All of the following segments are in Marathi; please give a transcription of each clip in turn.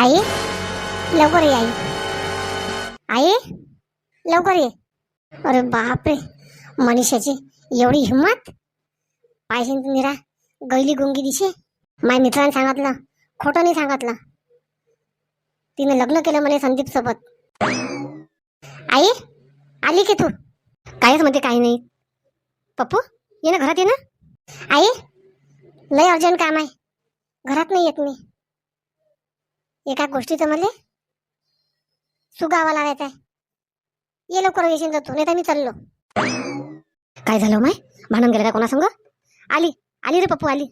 आई? लवकर ये आई. आई? लवकर ये. अरे बापरे. मनीषाची एवढी हिंमत पाहिजे ना निरा गैली गुंगी दिशे. माझ्या मित्राने सांगितलं. खोटं नाही सांगितलं. तिने लग्न केलं म्हणे संदीप सोबत. आई? आली की तू? काहीच म्हणते काही नाही. पप्पू ये ना घरात ये ना. आई? लय अर्जंट काम आहे. घरात नाही येत मी. एका गोष्टीचं मला सुगावा लावायचा आहे. ये लवकर येशील तर तू नाही तर मी चाललो. काय झालं हो माय? भांडण गेलं का कोणासंग? आली आली रे पप्पू आली.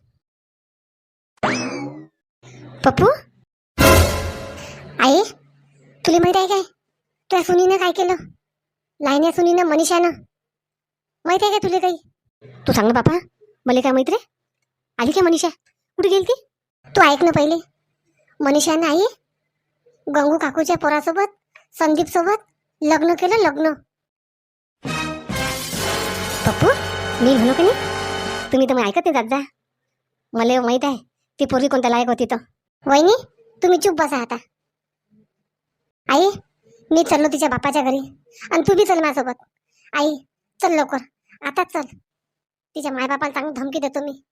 पप्पू? आई तुला माहीत आहे काय? त्या सुनीनं काय केलं? लाईन्या सुनीनं मनीषानं? माहीत आहे का तुला काही? तू सांग ना बापा मला काय माहीत रे? आली का मनीषा? कुठे गेली ती तू ऐक ना पहिले. मनीषा आई गंगू काकूच्या पोरासोबत? संदीप सोबत? लग्न केलं लग्न. पप्पू मी म्हणू की नाही? तुम्ही तर मग ऐकत नाही जात जा. मला माहीत आहे ती पोरगी कोणत्या लायक होती तर. वहिनी तुम्ही चुप बसा आता. आई मी चाललो तिच्या बापाच्या घरी. आणि तू बी चल माझ्यासोबत. आई चल लवकर. आता चल. तिच्या मायबापाला चांगली धमकी देतो मी.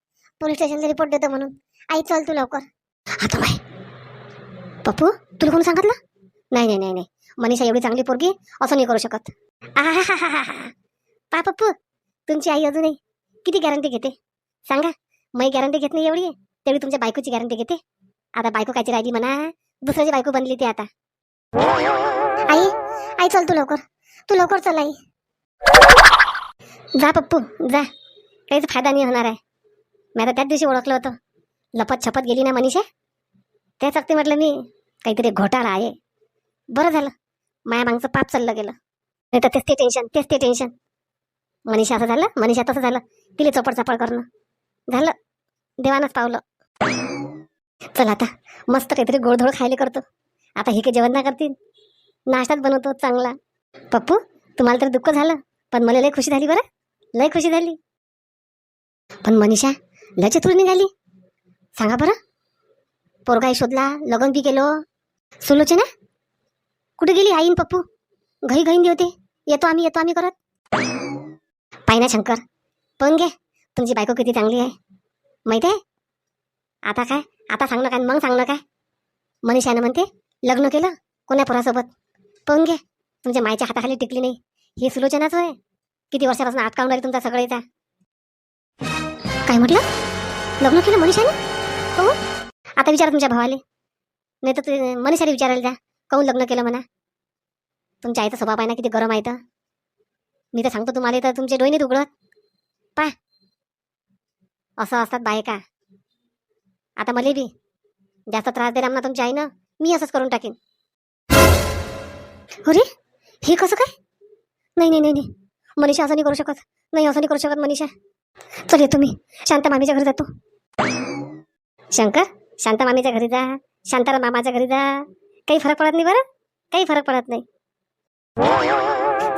पोलीस स्टेशनला रिपोर्ट देतो म्हणून. आई चल तू लवकर. आता बाय. पप्पू तुला कोण सांगितलं? नाही नाही नाही नाही. मनीषा एवढी चांगली पोरगी असं नाही करू शकत. पा पप्पू तुमची आई अजूनही किती गॅरंटी घेते? सांगा मी गॅरंटी घेत नाही एवढी तेवढी तुमच्या बायकोची गॅरंटी घेते? आता बायको कायची राहिली म्हणा दुसऱ्याची बायको बनली ती आता. आई आई चल तू लवकर. तू लवकर चल आई. जा पप्पू जा. काहीच फायदा नाही होणार आहे. मी आता त्याच दिवशी ओळखलं होतं. लपत छपत गेली ना मनीषा? त्याच अगदी म्हटलं मी काहीतरी घोटाळा आहे. बरं झालं. माया मागचं पाप चाललं गेलं. नाही तर तेच ते टेन्शन तेच ते टेन्शन मनीषा असं झालं मनीषा तसं झालं. तिला चपड चपड करणं. झालं. देवानच पावलं. चल आता मस्त काहीतरी गोडधोड खायला करतो. आता हे काही जेवण नाही करतील. नाश्ताच बनवतो चांगला. पप्पू तुम्हाला तर दुःख झालं पण मला लय खुशी झाली बरं. लय खुशी झाली. पण मनीषा लय चतुर निघाली. सांगा बरं. पोरगाही शोधला लग्न बी गेलो सुलोचना? कुठे गेली आईन पप्पू? घरी घरी होते. येतो आम्ही येतो आम्ही करत. पाय ना शंकर. पण घे. तुमची बायको किती चांगली आहे. माहिती आहे? आता काय? आता सांगणं काय मग सांगणं काय मनीषानं म्हणते लग्न केलं कोण्या पोरासोबत? पण घे. तुमच्या मायच्या हाताखाली टिकली नाही. ही सुलोचनाच आहे. किती वर्षापासून अटकावून राहिली तुमचा सगळेचा? काय म्हटलं? लग्न केलं मनीषाने? हो? आता विचारा तुमच्या भावाले. नाही तर ते मनीषाने विचारायला जा काहून लग्न केलं म्हणा? तुमच्या आईचा स्वभाव आहे ना किती गरम आहे तर मी तर सांगतो तुम्हाला तर तुमचे डोळे नाही उघडत. पा असं असतात बायका. आता मला बी जास्त त्रास दिला ना तुमच्या आईनं. मी असंच करून टाकेन. अरे हे कसं काय? नाही नाही नाही नाही. मनीषा असं नाही करू शकत. नाही असं नाही करू शकत मनीषा. चल येतो मी शांता मामीच्या घरी जातो. शंकर शांता मामीच्या घरी जा. शांताराम मामाच्या घरी जा. काही फरक पडत नाही बरं? काही फरक पडत नाही.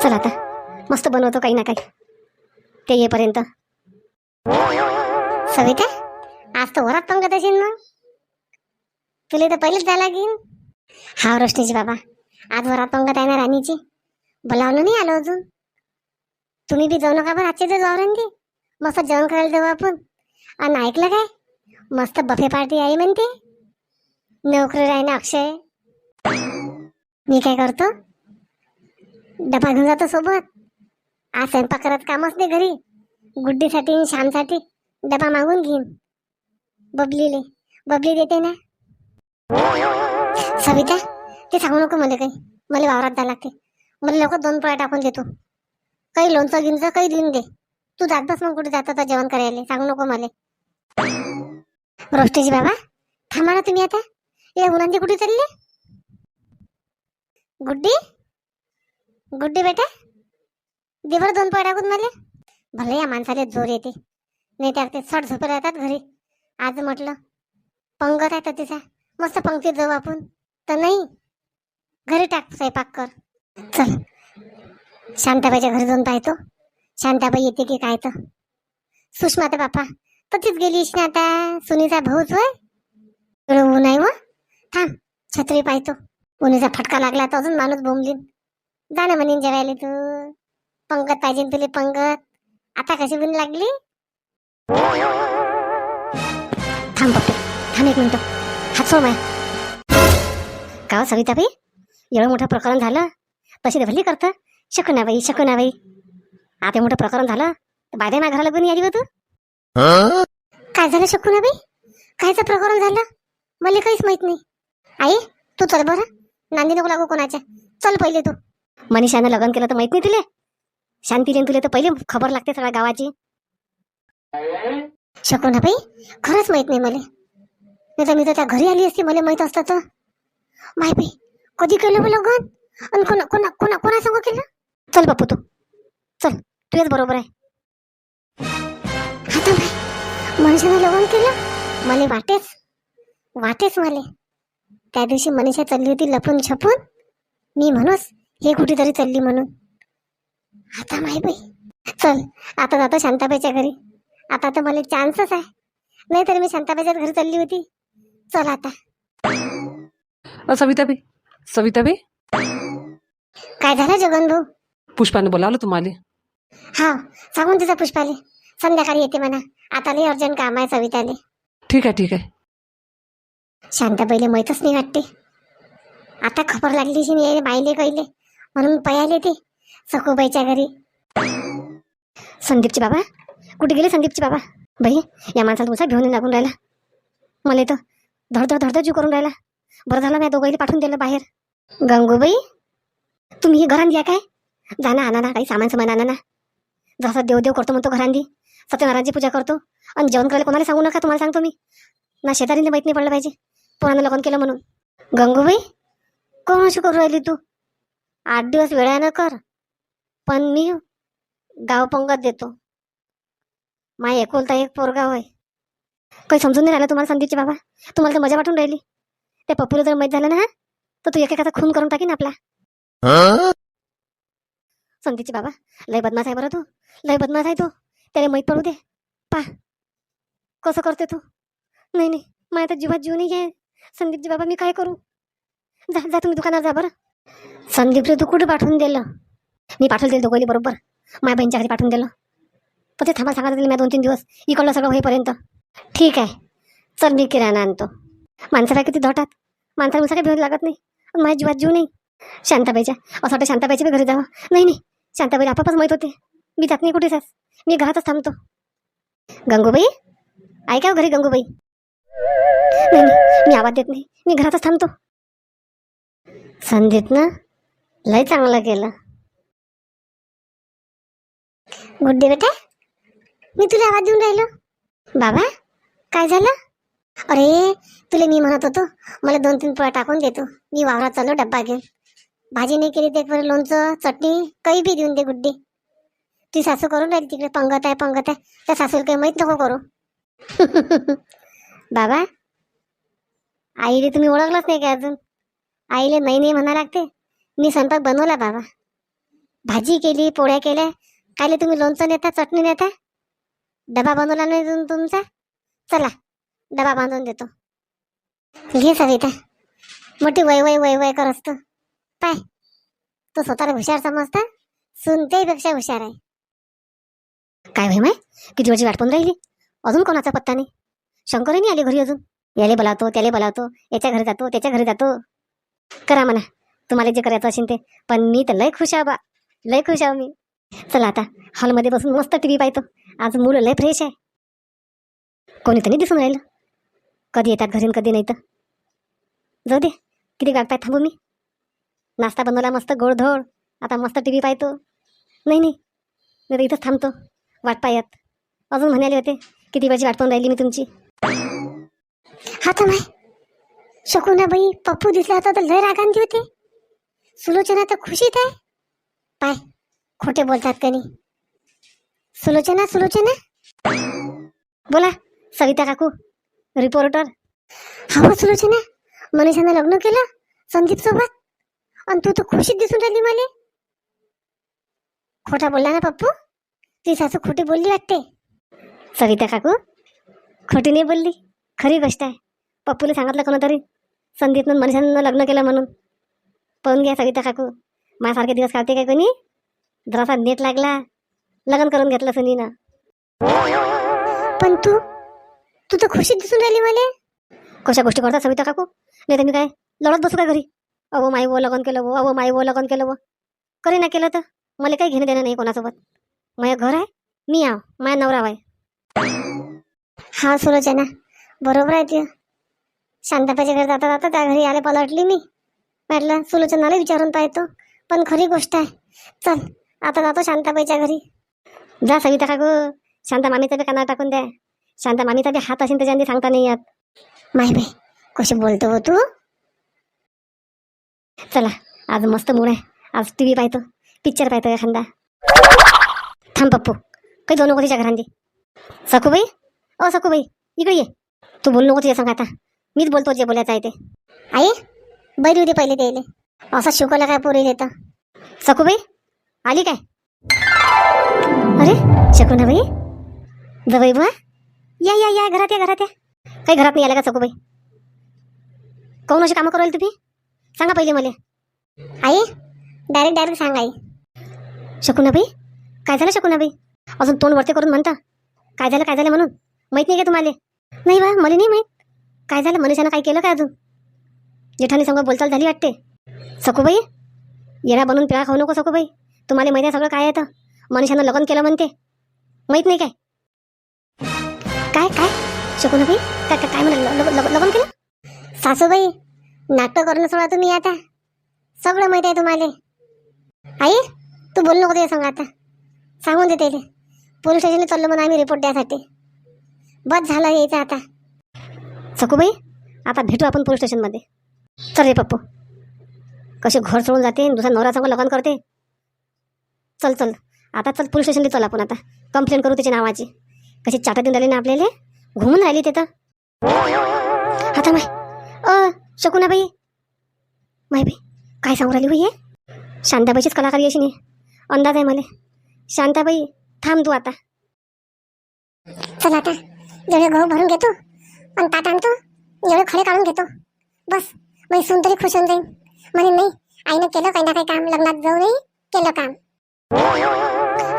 चला आता मस्त बनवतो काही ना काही. ते येईपर्यंत. सविता आज तर वरात पंगत असेल ना? तुला तर पहिलेच जायला लागेल. हा रोशनीची बाबा आज वरात पंगत आहे ना राणीची. बोलावलं नाही आलो अजून. तुम्ही बी जाऊ नका पण आजचे तर जाऊ मस्त जेवण करायला जाऊ आपण. आणि ऐकलं काय? मस्त बफे पार्टी आहे म्हणते. नोकरी आहे ना अक्षय. मी काय करतो? डबा घेऊन जातो सोबत. आज स्वयंपाक करत कामच नाही घरी. गुड्डीसाठी आणि श्यामसाठी डबा मागून घेईन. बबलीले. बबली देते ना? सविता ते सांगू नको मला काही. मला वावरात द्या लागते. मला लवकर दोन पोळ्या टाकून देतो. काही लोणचं गिंचं काही देऊन दे. तू जात बस मग कुठे जात होता जेवण करायला. सांगू नको मला. रोष्टीजी बाबा थांबा ना तुम्ही आता. या उन्हांची कुठे चालले? गुड्डी? गुड्डी बेटा? दिवर दोन पोळ्या टाकून मला भले या माणसाला जोर येते. नाही त्या ते सट झोपे राहतात घरी. आज म्हटलं पंगत आहे तर तिचा. मस्त पंक्तीत जाऊ आपण. तर नाही घरी टाक स्वयंपाक कर. चल. शांताबाईच्या घरी जाऊन पाहतो. शांताबाई येते की काय तर. सुषमा तर बापा तशीच गेली आता सुनीचा भाऊच होय? एवढं ऊन आहे व? थांब छत्री पाहतो. उन्हीचा फटका लागला तर अजून माणूस बोंबलीन. जा ना म्हणीन जेवायला तू. पंगत पाहिजे ना तुले पंगत. आता कशी बिन लागली? थांब पप्पे थांब एक मिनिट. हात सोड माया. का हो सविताबाई? एवढं मोठं प्रकरण झालं? तशी तर भली करतं शकुनाबाई शकुनाबाई आता मोठं प्रकरण झालं तर बायदे ना घराला आली हो तू. काय झालं शकुनाबाई कायचं प्रकरण झालं? मला काहीच माहीत नाही. आई तू चल बरं. नांदी नको लागू कोणाच्या. चल पहिले तू. मनीषानं लग्न केलं तर माहीत नाही तुले. शांतीले तुले तर पहिले खबर लागते सगळ्या गावाची. शकुनाबाई खरंच माहीत नाही मला. नाही तर मी तर त्या घरी आली असती मला माहीत असतं तर. माय बाई कधी केलं मग लग्न? आणि कोणा कोणा कोणा कोणा संग केलं? चल बापू तू. चल तुझ्याच बरोबर आहे. आता बाई लग्न केलं? मला वाटेच. वाटेच मला. त्या दिवशी मनीषा चालली होती लपून छपून. मी म्हणूस हे कुठेतरी चालली म्हणून. आता माही बाई. चल आता जातो शांताबाईच्या घरी. आता तर मला चान्सच आहे. नाही तर मी शांताबाईच्या घरी चालली होती. चल आता. अ, सविताबाई सविताबाई. काय झालं जगन भाऊ? पुष्पाने बोलावलं तुम्हाला. हा सांगून तिचा पुष्पाले. संध्याकाळी येते म्हणा. आता लई अर्जंट काम आहे सविताले. ठीक आहे ठीक आहे. शांताबाईले माहीतच नाही वाटते. आता खबर लागली की नाही बाईले कैले म्हणून पयाले ते सखूबाईच्या घरी. संदीपचे बाबा? कुठे गेले संदीपचे बाबा? बाई या माणसाला तुमचा घेऊन लागून राहिला. मला तर धडधड धडधड जीव करून राहिला. बरं झालं मी दोघाईला पाठवून दिलं बाहेर. गंगूबाई तुम्ही हे घरांदी आहे काय? जाणं आणा ना काही सामान सामान आणा ना. जसं देवदेव करतो म्हणतो घरांदी सत्यनारायणची पूजा करतो. आणि जेवण करायला कोणाला सांगू नका तुम्हाला सांगतो मी. ना शेजारीने माहीत नाही पडलं पाहिजे. पोरानं लग्न केलं म्हणून. गंगूबाई कोण अशी करू राहिली तू? आठ दिवस वेळानं कर पण मी गाव पंगत देतो. माय एकोलता एक पोरगाव आहे काही समजून नाही राहिलं तुम्हाला संदीपचे बाबा? तुम्हाला तर मजा वाटून राहिली. ते पप्पूला जर माहीत झालं ना तर तू एकेकाचा खून करून टाकीन आपला. संदीपचे बाबा लय बदमाश आहे बरं तू. लय बदमाश आहे तू. त्याला माहीत पडू दे. पा. कसं करते तू? नाही नाही. माझ्या तर जीवात जीव नाही आहे संदीपजी बाबा मी काय करू? जा जा तुम्ही दुकानात जा बरं. संदीपजी तू कुठे पाठवून दिलं? मी पाठवलं दिलं दोघांनी बरोबर. माझ्या बहिणीच्या घरी पाठवून दिलं. पण ते थांबा सांगा दिलं मी दोन तीन दिवस इकडलं सगळं होईपर्यंत. ठीक आहे. चल मी किराणा आणतो. माणसाला किती धोटात. माणसाला मुसा काही भेट लागत नाही. माझ्या जीवात जीव नाही. शांताबाईच्या. असं वाटतं शांताबाईच्या बी घरी जावं. नाही नाही. शांताबाई आपापच माहीत होते. मी जात नाही कुठे सास. मी घरातच थांबतो. गंगूबाई? ऐका हो घरी गंगूबाई. नाही नाही मी आवाज देत नाही. मी घरातच थांबतो. संदीपनं लय चांगलं केलं. गुड्डे बेटा. मी तुला आवाज देऊन राहिलो. बाबा काय झालं? अरे तुला मी म्हणत होतो मला दोन तीन पोळ्या टाकून देतो मी वावरात चाललो डब्बा घेऊन. भाजी नाही केली ते एक बरं लोणचं चटणी काही बी देऊन दे गुड्डी. ती सासू करून राहिली तिकडे पंगत आहे पंगत आहे. त्या सासूला काही माहीत नको करू. बाबा? आईले तुम्ही ओळखलंच नाही का अजून? आईले नाही नाही म्हणा लागते. मी स्वयंपाक बनवला बाबा. भाजी केली पोळ्या केल्या. कायले तुम्ही लोणचं नेता चटणी नेता? डबा बनवला नाही अजून तुमचा? चला डबा बांधून देतो. घे सविता. मोठी वय वय वय वय कर असतो पाय. तो स्वतःला हुशार समजता? सुनतेपेक्षा हुशार आहे. काय भाई माय? किती वेळची वाट पण राहिली? अजून कोणाचा पत्ता नाही? शंकरही नाही आले घरी अजून? याले बोलावतो त्याले बोलावतो याच्या घरी जातो त्याच्या घरी जातो. करा म्हणा तुम्हाला जे करायचं असेल ते. पण मी तर लय खुश आहे बा. लय खुश आहे मी. चला आता हॉलमध्ये बसून मस्त टी व्ही पाहतो. आज मुलं लय फ्रेश आहे. कोणी तर नाही दिसून राहिलं. कधी येतात घरी कधी नाही तर. जाऊ दे किती वाट पाय थांबू मी. नाश्ता बनवला मस्त गोडधोड. आता मस्त टी व्ही पाहतो. नाही नाही. मी तर इथंच थांबतो. वाट पाहत. अजून म्हणाले होते किती वेळची वाट पाहून राहिली मी तुमची? हा तर माय. शकुनाबाई पप्पू दिसला होता तर लय रागांती होते. सुलोचना तर खुशीत आहे. पाय खोटे बोलतात का सुलोचना सुलोचना. बोला सविता काकू रिपोर्टर हा सुलोचना मनीषानं लग्न केलं संदीप सोबत आणि तू तर खुशीत दिसून राहिली मला. खोटा बोलला ना पप्पू? ती सासू खोटी बोलली वाटते. सविता काकू खोटी नाही बोलली. खरी गोष्ट आहे. पप्पूला सांगितलं कोणतरी? संदीपनं मनीषानं लग्न केलं म्हणून. पाहून घ्या सविता काकू. माझ्यासारखे दिवस काढते काय कोणी? जरासा नेट लागला. लग्न करून घेतलं सुनीनं. पण तू? तू तर खुशीत दिसून राहिली मला. कशा गोष्टी करता सविता काकू? नाही तर मी काय लढत बसू काय घरी? अहो माई वो लग्न केलं वो अहो माई वो लग्न केलं वो करी ना केलं तर. मला काही घेणं देणं नाही कोणासोबत. माझं घर आहे मी आव माझा नवरा आहे हा सुलोचना बरोबर आहे ते शांताबाईच्या घरी जाता जाता त्या घरी आले पलटली मी. म्हटलं सुलोचनाला विचारून पाहतो. पण खरी गोष्ट आहे. चल आता जातो शांताबाईच्या घरी. जा सविता काकू. शांता मामीचा बी कानावर टाकून द्या. शांता मामीचा बी हात असेल त्याच्या सांगता नाही येत. माही बाई कशी बोलतो हो तू? चला आज मस्त मूड आहे. आज टी व्ही पाहतो पिक्चर पाहतो एखादा. थांब पप्पू काही जाऊ नको तिच्या घरांची सखूबाई? ओ सखूबाई इकडे ये. तू बोल नको तिच्या सांग आता. मीच बोलतो जे बोलायचं आहे ते. आई बैरी होते पहिले ते असं शिकवला काय पोरी येतं? सखूबाई आली काय? अरे शकुना बाई जवळ बुवा. या या या घरात या घरात या. काही घरात नाही आलं का सखूबाई? कोण अशी कामं करायला तुम्ही? सांगा पहिले मला. आई डायरेक्ट डायरेक्ट सांग आई. शकुनाबाई काय झालं शकुनाबाई? अजून तोंड वरते करून म्हणता. काय झालं काय झालं म्हणून? माहीत नाही का तुम्हाला? नाही बा मला नाही माहीत. काय झालं? मनीषानं काय केलं काय अजून? जेठानी संग बोलचाल झाली वाटते. सखूबाई येडा बनून पिळा खाऊ नको सखूबाई. तुम्हाला माहिती आहे सगळं काय येतं मनीषानं लग्न केलं म्हणते. माहीत नाही काय? काय काय? शकुनाबाई काय काय काय म्हणा लग्न केलं? सासूबाई नाटक करणं सोडा तुम्ही आता. सगळं माहीत आहे तुम्हाला. आई तू बोल नको ते सांग आता. सांगून देते पोलीस स्टेशनला चाललो म्हणून आम्ही रिपोर्ट द्यासाठी. बस झालं यायचं आता. सखूबाई आता भेटू आपण पोलीस स्टेशनमध्ये. चल रे पप्पू. कसे घर सोडून जाते दुसऱ्या नवरा संग लग्न करते. चल चल. आता चल पोलीस स्टेशनला चल आपण आता. कंप्लेंट करू त्याच्या नावाची. कशी चाटा देऊन राहिली ना आपल्याला? घुमून राहिली ते तर. आता माय अ शकुनाबाई. माय बाई काय सांगू राहिली बाई हे? शांताबाईचीच कलाकारी अशी नाही. अंदाज आहे मला. शांताबाई थांब तू आता. चल आता. जेवढे गहू भरून घेतो आणि ताट आणतो. एवढे खडे काढून घेतो. बस मग सून तरी खुश होऊन जाईन. म्हणे नाही आईनं केलं काही ना काही काम लग्नात जाऊनही केलं काम.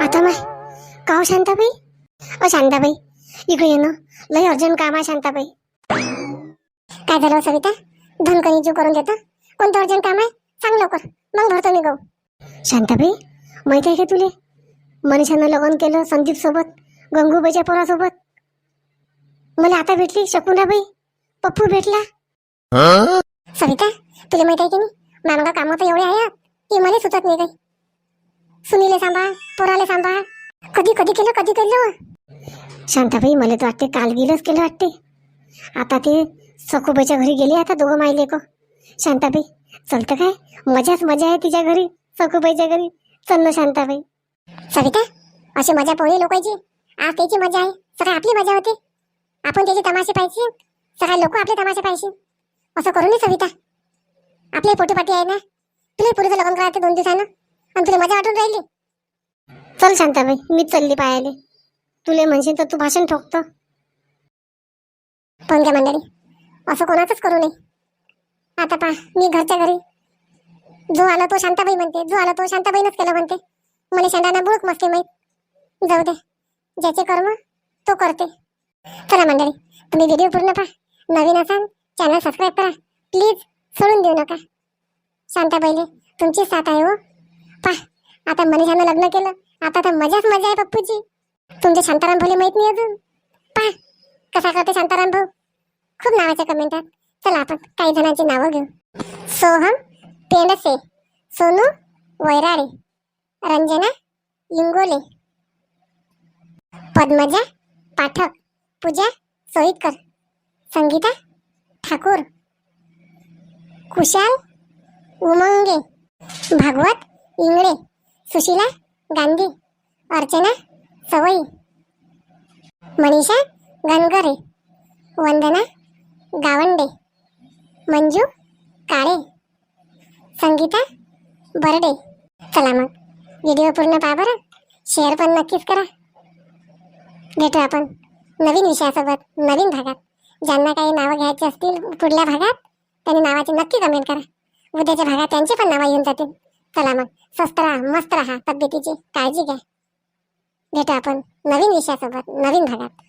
आता माय का हो शांताबाई? अ शांताबाई इकडे येणं लय अर्जंट काम आहे शांताबाई. काय झालं हो सविता? धनकणी जीव करून देतं. कोणतं अर्जंट काम आहे? सांग लवकर. मग भरतो मी गहू. शांताबाई माहिती आहे का तुले? मनीषानं लग्न केलं संदीप सोबत गंगूबाईच्या पोरासोबत. मला आता भेटली शकुनाबाई पप्पू भेटला. सविता तुला माहीत आहे की नाही? मानगा कामं तर एवढे आहेत की मला सुचत नाही काही. सुनीले सांभाळ पोराले सांभाळ. कधी कधी केलं कधी केलं. शांताबाई मला तर वाटते काल गेलंच केलं वाटते. आता ते सखोबाईच्या घरी गेले आता दोघं माहिले को शांताबाई चलतं काय? मजाच मजा आहे तिच्या घरी सखोबाईच्या घरी. चल ना शांताबाई. सविता अशी मजा पोहे लोकांची. आज त्याची मजा आहे. सगळं आपली मजा होते. आपण त्याचे तमाशे पाहिजे सगळे लोक आपले तमाशे पाहिजे असं करू नये सविता. आपले पोटीपाटी आहे ना? तुला पुरीचं लग्न करायचं दोन दिवसानं? आणि तुला मजा वाटून राहिली? चल शांताबाई मी चालली पायाले तुले म्हणशील तर तू भाषण ठोकतो. पण घ्या मंडळी असं कोणाचंच करू नये. आता पा मी घरच्या घरी. जो आला तो शांताबाई म्हणते. जो आला तो शांताबाईनच केलं म्हणते. मला शांताना बुळक मस्ते माहीत. जाऊ दे. ज्याचे कर्म तो करते. चला मंडळी तुम्ही व्हिडिओ पूर्ण पहा. नवीन असाल चॅनल सबस्क्राईब करा. प्लीज सोडून देऊ नका. शांताबाईले तुमची साथ आहे हो. पहा आता मनीषानं लग्न केलं. आता तर मजाच मजा आहे पप्पूची. तुमचे शांताराम भोले माहीत नाही अजून. पहा कसा करते शांताराम भाऊ? खूप नावाच्या कमेंट आहेत. चला आपण काही जणांची नावं घेऊ. सोहम पेंडसे सोनू वैराळे रंजना इंगोले पद्मजा पाठक. पूजा सोईतकर संगीता ठाकूर. कुशाल उमंगे. भागवत इंगळे. सुशीला गांधी. अर्चना सवई. मनीषा गणगरे. वंदना गावंडे. मंजू काळे. संगीता बर्डे. चला मग. व्हिडिओ पूर्ण पहा बरं. शेअर पण नक्कीच करा. भेटू आपण. नवीन विषयासोबत नवीन भागात. ज्यांना काही नावं घ्यायची असतील पुढल्या भागात त्यांनी नावाची नक्की कमेंट करा. उद्याच्या भागात त्यांची पण नावं येऊन जातील. चला मग स्वस्त राहा मस्त राहा तब्येतीची काळजी घ्या. भेटू आपण नवीन विषयासोबत नवीन भागात.